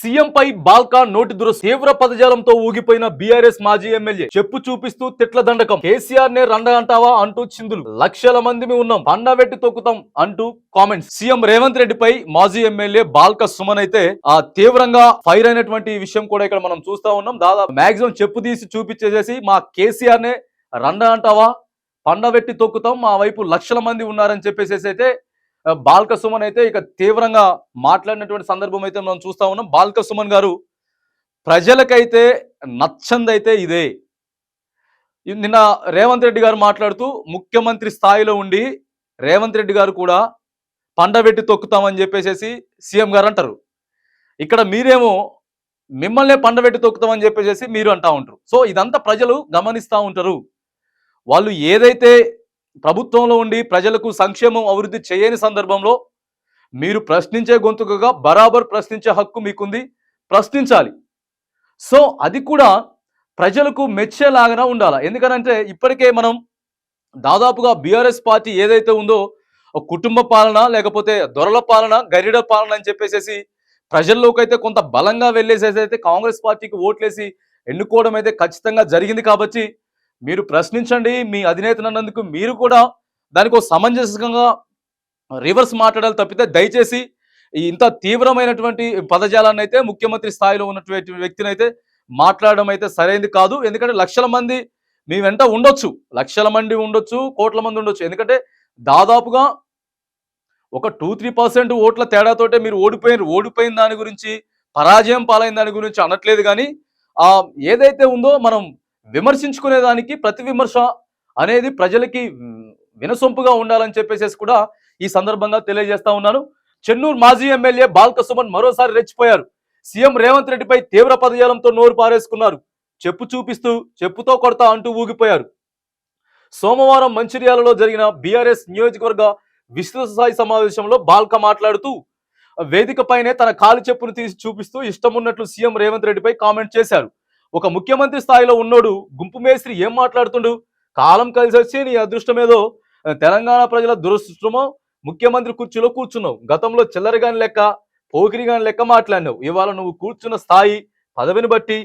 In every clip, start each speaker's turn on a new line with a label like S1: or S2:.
S1: సీఎంపై బాల్కా నోటి దురస్ తీవ్ర పదజాలంతో ఊగిపోయిన బీఆర్ఎస్ మాజీ ఎమ్మెల్యే. చెప్పు చూపిస్తూ తిట్ల దండకం. కేసీఆర్ నే రండ అంటావా అంటూ చిందులు. లక్షల మంది ఉన్నాం. పండబెట్టి తొక్కుతాం అంటూ కామెంట్స్. సీఎం రేవంత్ రెడ్డిపై మాజీ ఎమ్మెల్యే బాల్క సుమన్ అయితే ఆ తీవ్రంగా ఫైర్ అయినటువంటి విషయం కూడా ఇక్కడ మనం చూస్తా ఉన్నాం. దాదాపు మాక్సిమం చెప్పు తీసి చూపించేసేసి మా కేసీఆర్ నే రండ అంటావా పండబెట్టి తొక్కుతాం. మా వైపు లక్షల మంది ఉన్నారని చెప్పేసి అయితే బాల్క సుమన్ అయితే ఇక తీవ్రంగా మాట్లాడినటువంటి సందర్భం అయితే మనం చూస్తా ఉన్నాం. బాల్క సుమన్ గారు ప్రజలకైతే నచ్చందైతే ఇదే. నిన్న రేవంత్ రెడ్డి గారు మాట్లాడుతూ ముఖ్యమంత్రి స్థాయిలో ఉండి రేవంత్ రెడ్డి గారు కూడా పండబెట్టి తొక్కుతామని చెప్పేసి సీఎం గారు అంటారు. ఇక్కడ మీరేమో మిమ్మల్నే పండబెట్టి తొక్కుతామని చెప్పేసి మీరు అంటా ఉంటారు. సో ఇదంతా ప్రజలు గమనిస్తూ ఉంటారు. వాళ్ళు ఏదైతే ప్రభుత్వంలో ఉండి ప్రజలకు సంక్షేమం అభివృద్ధి చేయని సందర్భంలో మీరు ప్రశ్నించే గొంతుకగా బరాబర్ ప్రశ్నించే హక్కు మీకుంది. ప్రశ్నించాలి. సో అది కూడా ప్రజలకు మెచ్చేలాగా ఉండాలి? ఎందుకనంటే ఇప్పటికే మనం దాదాపుగా బీఆర్ఎస్ పార్టీ ఏదైతే ఉందో ఒక కుటుంబ పాలన లేకపోతే దొరల పాలన గరిడ పాలన అని చెప్పేసి ప్రజల్లోకి అయితే కొంత బలంగా వెళ్ళేసేసి అయితే కాంగ్రెస్ పార్టీకి ఓట్లేసి ఎన్నుకోవడం అయితే ఖచ్చితంగా జరిగింది కాబట్టి మీరు ప్రశ్నించండి మీ అధినేత అన్నందుకు మీరు కూడా దానికి ఒక సమంజసంగా రివర్స్ మాట్లాడాలి తప్పితే దయచేసి ఇంత తీవ్రమైనటువంటి పదజాలాన్ని అయితే ముఖ్యమంత్రి స్థాయిలో ఉన్నటువంటి వ్యక్తిని అయితే మాట్లాడడం అయితే సరైనది కాదు. ఎందుకంటే లక్షల మంది మీ వెంట ఉండొచ్చు. లక్షల మంది ఉండొచ్చు కోట్ల మంది ఉండొచ్చు. ఎందుకంటే దాదాపుగా ఒక టూ త్రీ పర్సెంట్ ఓట్ల తేడాతోటే మీరు ఓడిపోయిన ఓడిపోయిన దాని గురించి పరాజయం పాలైన దాని గురించి అనట్లేదు కానీ ఏదైతే ఉందో మనం విమర్శించుకునేదానికి ప్రతి విమర్శ అనేది ప్రజలకి వినసొంపుగా ఉండాలని చెప్పేసి కూడా ఈ సందర్భంగా తెలియజేస్తా ఉన్నాను. చెన్నూరు మాజీ ఎమ్మెల్యే బాల్క సుమన్ మరోసారి రెచ్చిపోయారు. సీఎం రేవంత్ రెడ్డిపై తీవ్ర పదజాలంతో నోరు పారేసుకున్నారు. చెప్పు చూపిస్తూ చెప్పుతో కొడతా అంటూ ఊగిపోయారు. సోమవారం మంచిర్యాలలో జరిగిన బీఆర్ఎస్ నియోజకవర్గ విస్తృత స్థాయి సమావేశంలో బాల్క మాట్లాడుతూ వేదికపైనే తన కాలు చెప్పును తీసి చూపిస్తూ ఇష్టం ఉన్నట్లు సీఎం రేవంత్ రెడ్డిపై కామెంట్ చేశారు. ఒక ముఖ్యమంత్రి స్థాయిలో ఉన్నోడు గుంపు మేస్త్రి ఏం మాట్లాడుతుండు? కాలం కలిసి వచ్చి నీ అదృష్టమేదో తెలంగాణ ప్రజల దురదృష్టమో ముఖ్యమంత్రి కుర్చీలో కూర్చున్నావు. గతంలో చిల్లరగాని లెక్క పోకిరిగాని లెక్క మాట్లాడినావు. ఇవాళ నువ్వు కూర్చున్న స్థాయి పదవిని బట్టి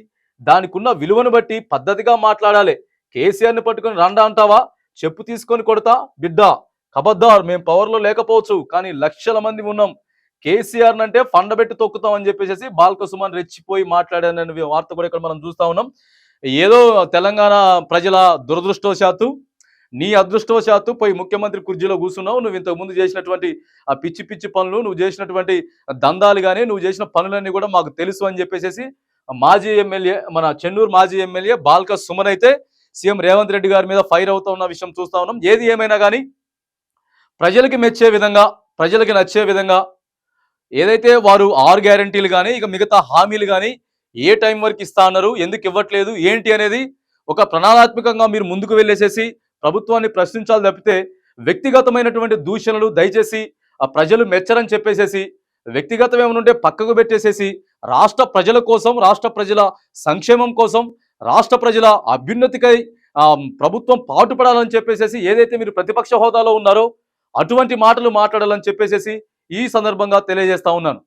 S1: దానికున్న విలువను బట్టి పద్ధతిగా మాట్లాడాలి. కేసీఆర్ని పట్టుకొని రండా అంటావా? చెప్పు తీసుకొని కొడతా బిడ్డ. కబద్దార్ మేము పవర్లో లేకపోవచ్చు కానీ లక్షల మంది ఉన్నాం. కేసీఆర్ అంటే ఫండబెట్టి తొక్కుతాం అని చెప్పేసి బాల్కసుమన్ రెచ్చిపోయి మాట్లాడానని వార్త కూడా ఇక్కడ మనం చూస్తా ఉన్నాం. ఏదో తెలంగాణ ప్రజల దురదృష్టవశాత్తు నీ అదృష్టవశాత్తు పోయి ముఖ్యమంత్రి కుర్జీలో కూర్చున్నావు. నువ్వు ఇంతకుముందు చేసినటువంటి ఆ పిచ్చి పిచ్చి పనులు నువ్వు చేసినటువంటి దందాలు కానీ నువ్వు చేసిన పనులన్నీ కూడా మాకు తెలుసు అని చెప్పేసి మాజీ ఎమ్మెల్యే మన చెన్నూరు మాజీ ఎమ్మెల్యే బాల్క సుమన్ అయితే సీఎం రేవంత్ రెడ్డి గారి మీద ఫైర్ అవుతా ఉన్న విషయం చూస్తా ఉన్నాం. ఏది ఏమైనా కానీ ప్రజలకి మెచ్చే విధంగా ప్రజలకి నచ్చే విధంగా ఏదైతే వారు ఆరు గ్యారంటీలు కానీ ఇక మిగతా హామీలు కానీ ఏ టైం వరకు ఇస్తా అన్నారు ఎందుకు ఇవ్వట్లేదు ఏంటి అనేది ఒక ప్రణాళాత్మకంగా మీరు ముందుకు వెళ్ళేసేసి ప్రభుత్వాన్ని ప్రశ్నించాలి తప్పితే వ్యక్తిగతమైనటువంటి దూషణలు దయచేసి ఆ ప్రజలు మెచ్చరని చెప్పేసేసి వ్యక్తిగతం ఏమైనా ఉంటే పక్కకు పెట్టేసేసి రాష్ట్ర ప్రజల కోసం రాష్ట్ర ప్రజల సంక్షేమం కోసం రాష్ట్ర ప్రజల అభ్యున్నతికై ప్రభుత్వం పాటుపడాలని చెప్పేసేసి ఏదైతే మీరు ప్రతిపక్ష హోదాలో ఉన్నారో అటువంటి మాటలు మాట్లాడాలని చెప్పేసేసి ఈ సందర్భంగా తెలియజేస్తా ఉన్నాను.